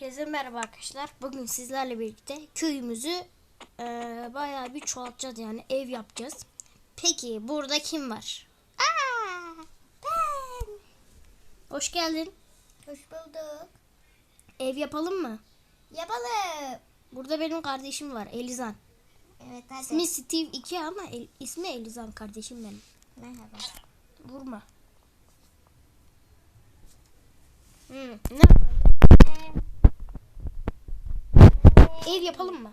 Herkese merhaba arkadaşlar. Bugün sizlerle birlikte köyümüzü eee bayağı bir çoğaltacağız yani ev yapacağız. Peki burada kim var? Aa, ben. Hoş geldin. Hoş bulduk. Ev yapalım mı? Yapalım. Burada benim kardeşim var Elizan. Evet hadi. İsmi Steve 2 ama El- ismi Elizan kardeşim benim. Merhaba. Vurma. Hmm, ne yapalım? Ev yapalım mı?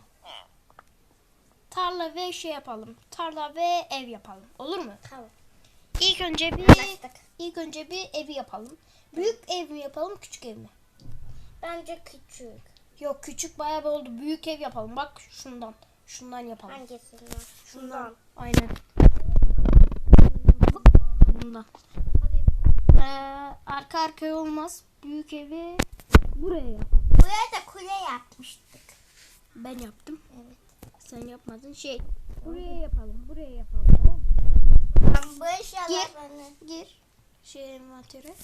Tarla ve şey yapalım. Tarla ve ev yapalım. Olur mu? Tamam. İlk önce bir Anlaştık. ilk önce bir evi yapalım. Büyük ev mi yapalım, küçük ev mi? Bence küçük. Yok küçük bayağı bir oldu. Büyük ev yapalım. Bak şundan. Şundan yapalım. Hangisinden? Şundan. Aynen. Bundan. Ee, arka arkaya olmaz. Büyük evi buraya yapalım. Buraya da kule yapmıştık. Ben yaptım. Evet. Sen yapmadın. Şey buraya yapalım. Buraya yapalım. Tamam mı? Ben bu eşyalar Gir. bana. Gir. Şey envantere.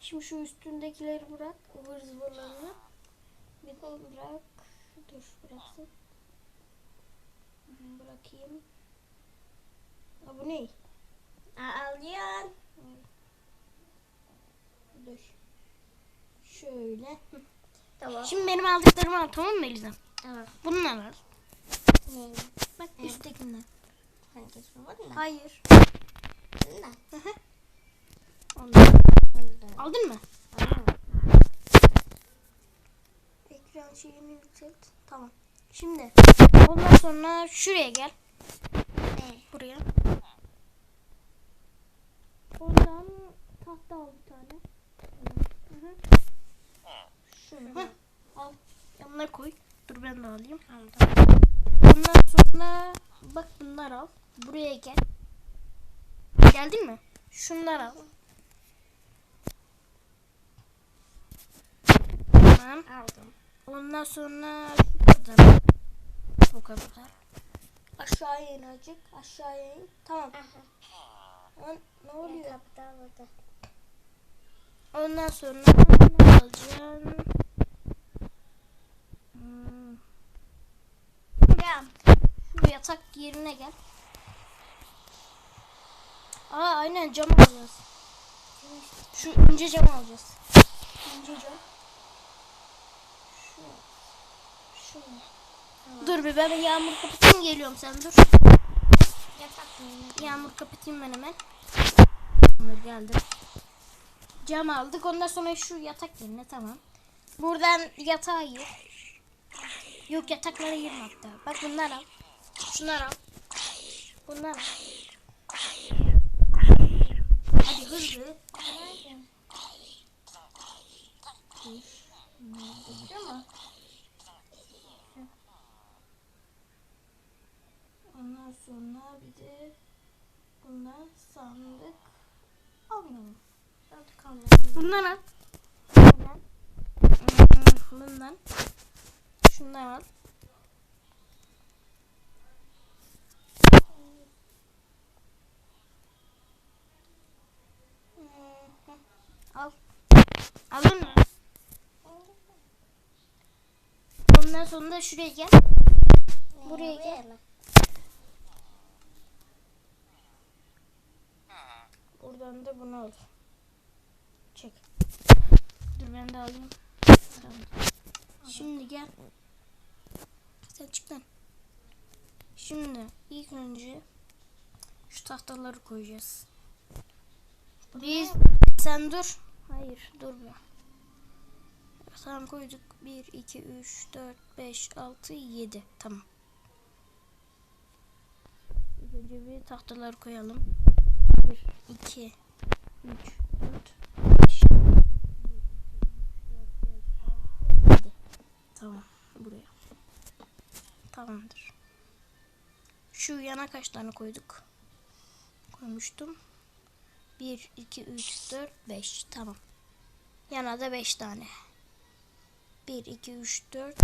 Şimdi şu üstündekileri bırak. ıvır zıvırlarını. Bir de bırak. Dur bıraksın. Bırakayım. Ha, bu ne? Aa, Alıyorsun. Dur. Şöyle. Tamam. Şimdi benim aldıklarımı al tamam mı Elizam? Tamam. Bundan al. Neyini? Bak Evet. üsttekinden. Hangisi bu? Bundan. Hayır. Hı. Ondan. Aldın mı? Tamam. Ekran şeyini yükselt. Tamam. Şimdi ondan sonra şuraya gel. Ne? Buraya. Ondan tahta al bir tane. Hı hı. Şunu. Heh, al. Yanına koy. Dur ben de alayım. Ondan sonra bak bunlar al. Buraya gel. Geldin mi? Şunlar al. Tamam. Aldım. Ondan sonra şu kadar. Bu kadar. Aşağıya in azıcık. Aşağıya in. Tamam. Aha. Ne oluyor? Kapıda burada. Ondan sonra ne alacaksın? Hmm. Tamam. Şu yatak yerine gel. Aa aynen cam alacağız. Şu ince cam alacağız. İnce cam. Şu. Şu. Dur bir ben yağmur kapatayım geliyorum sen dur. Yatak? Yağmur kapatayım ben hemen. Geldim. Cam aldık ondan sonra şu yatak yerine tamam. Buradan yatağa gir. Yok yataklara girme hatta. Bak bunlar al. Şunlar al. Bunlar al. Hadi hızlı. Mi? Ondan sonra bir de bundan sandık almayalım. Bundan al. Bundan. Bundan. Şundan al. Al. Aldın mı? Ondan sonra da şuraya gel. Buraya gel. Buradan da bunu al. Çek. Dur ben de alayım. Şimdi gel. Sen çık lan. Şimdi ilk önce şu tahtaları koyacağız. Biz sen dur. Hayır dur bir. Tamam koyduk. 1, 2, 3, 4, 5, 6, 7. Tamam. Önce bir tahtaları koyalım. 1, 2, 3, 4, 5. Tamam. Buraya. Tamamdır. Şu yana kaç tane koyduk? Koymuştum. 1, 2, 3, 4, 5. Tamam. Yana da 5 tane. 1, 2, 3, 4.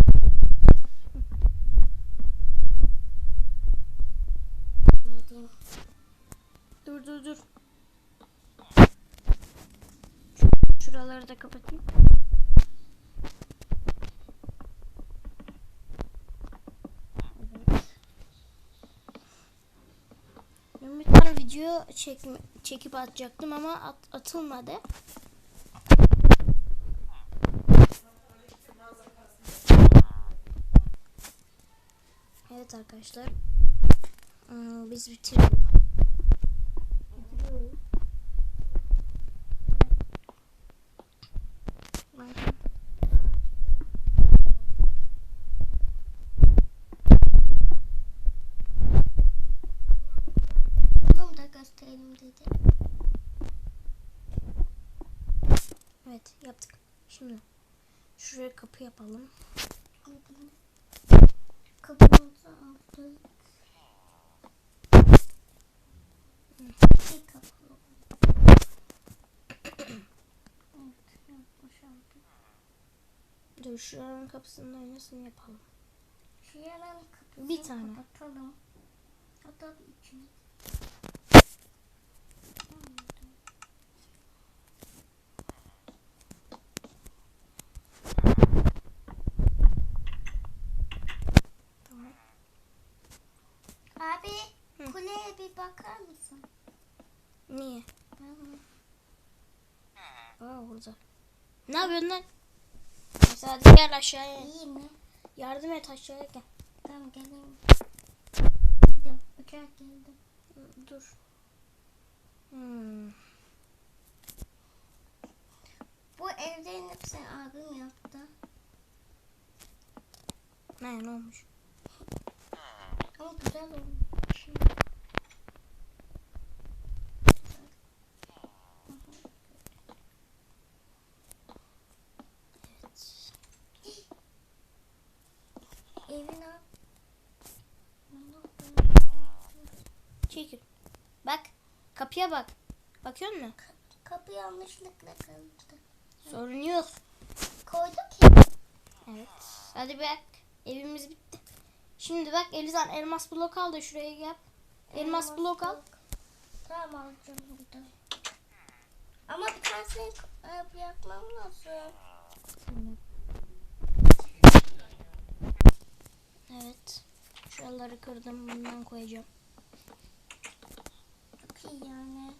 Dur dur dur. Şuraları da kapatayım. Video çekme, çekip atacaktım ama at- atılmadı. Evet arkadaşlar. Ee, biz bitiriyoruz. Bitiriyoruz. Bunu da gösterelim dedi. Evet yaptık. Şimdi şuraya kapı yapalım. Kapımızı aldık. Bir kapı. Dur şuranın kapısının aynısını yapalım. Şu yanan kapısını Bir tane. kapatalım. Bir içine. Tamam. Abi Hı. kuleye bir bakar mısın? Niye? Aa burada. Ne yapıyorsun lan? Hadi gel aşağıya. iyi mi? Yardım et aşağıya gel. Tamam geleyim. Gidiyorum. Uçak geldi. Dur. Hmm. Bu evlerin hepsini abim yaptı. Ne ne olmuş? Ama güzel olmuş. Evet. Evin abi. Çekil. Bak. Kapıya bak. Bakıyor musun? Kapı yanlışlıkla kırıldı. Sorun yok. Koyduk ya. Evet. Hadi bak. Evimiz bitti. Şimdi bak Elizan elmas blok al da şuraya yap. Elmas blok al. Tamam alacağım burada. Ama bir tanesini e, yapmam lazım. Evet. Şuraları kırdım. Bundan koyacağım. İyi yani.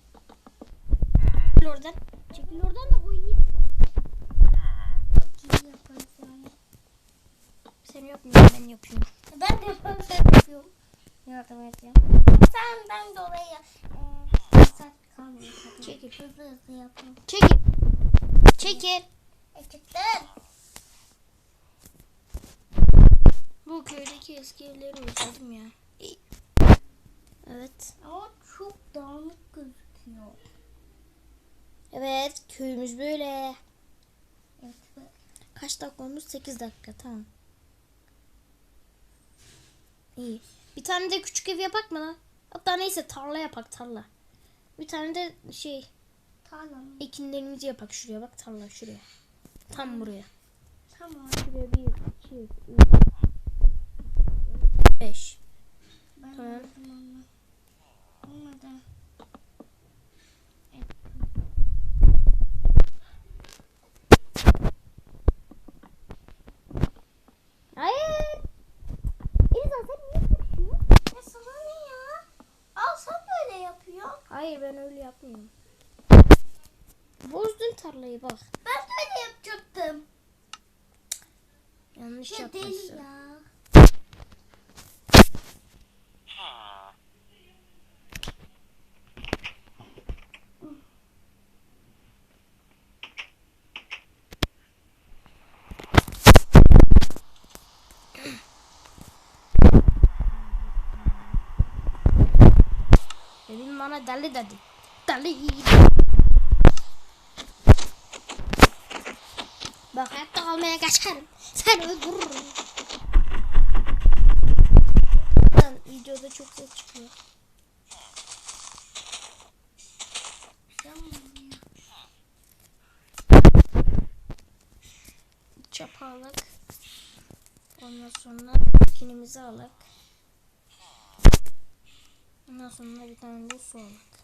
Çekil oradan. Çekil oradan da koyayım. Çok iyi yaparız yani. Sen yapmıyorsun ben yapıyorum. Ben de yaparım sen yapıyorum. Yardım edeceğim. Senden dolayı e, saat kalmıyor. Çekil. Hızlı hızlı yapalım. Çekil. Çekil. E çıktın. Bu köydeki eski evleri özledim ya. Evet. Ama çok dağınık gözüküyor. Evet köyümüz böyle. Evet. Kaç dakika olmuş? 8 dakika tamam. İyi. Bir tane de küçük ev yapak mı lan? Hatta neyse tarla yapak tarla. Bir tane de şey Tamam. ekinlerimizi yapak şuraya bak tarla şuraya. Tam buraya. Tamam. Şuraya bir, iki, üç, beş. Ben Tamam. aldım onu. Olmadı. Evet. Hayır. Elisa sen niye kaçıyorsun? Ya sana ne ya? Al sen böyle yapıyorsun. Hayır ben öyle yapmıyorum. Tarlayı bak. Ben öyle yapacaktım. Yanlış Ya yapmışsın. ya. Dedim bana deli dedi. Deli. Bak hayatta kalmaya kaçarım. Sen öldürürüm. Lan videoda çok ses çıkıyor. Çapa. Ondan sonra kinimizi alak. Ondan sonra bir tane de su alak.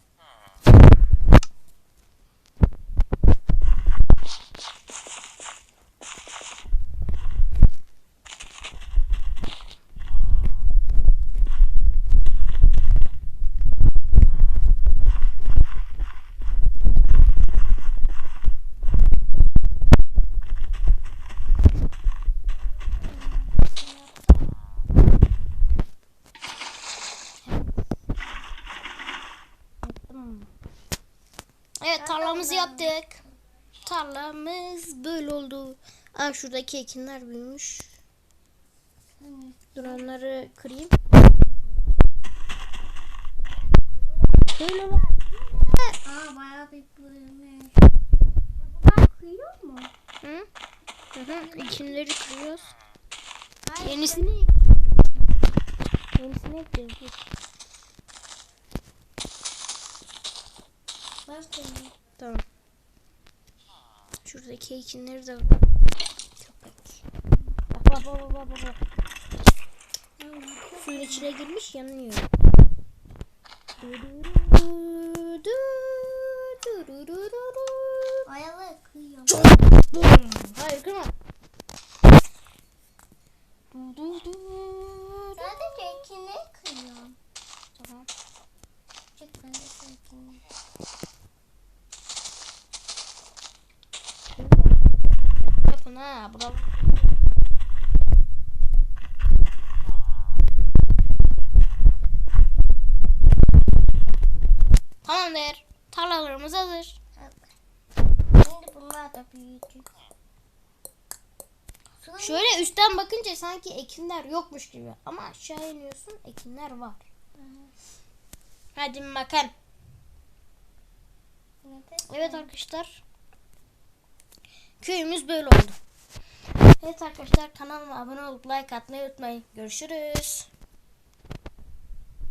Tarlamızı yaptık. Tarlamız böyle oldu. Aa şuradaki ekinler büyümüş. Dur onları kırayım. Böyle var. Aa bayağı bir bölümü. Bunlar kıyıyor mu? Hı? Hı hı. Ekinleri kırıyoruz. Hayır. Yenisini Yenisini ekleyeceğiz. Bak. Tamam. Şuradaki ekinleri de köpek. Bak bak bak bak bak. Suyun içine girmiş yanıyor. Bayağı kıyıyor. Hayır kırma. Sadece ekini kıyıyor. Tamam. Çık ben de ekini. Bravo. Tamamdır. Tarlalarımız hazır. Şimdi bunlar da büyüyecek. Şöyle üstten bakınca sanki ekinler yokmuş gibi. Ama aşağı iniyorsun ekinler var. Hadi bakalım. Evet arkadaşlar. Köyümüz böyle oldu. Evet arkadaşlar kanalıma abone olup like atmayı unutmayın. Görüşürüz.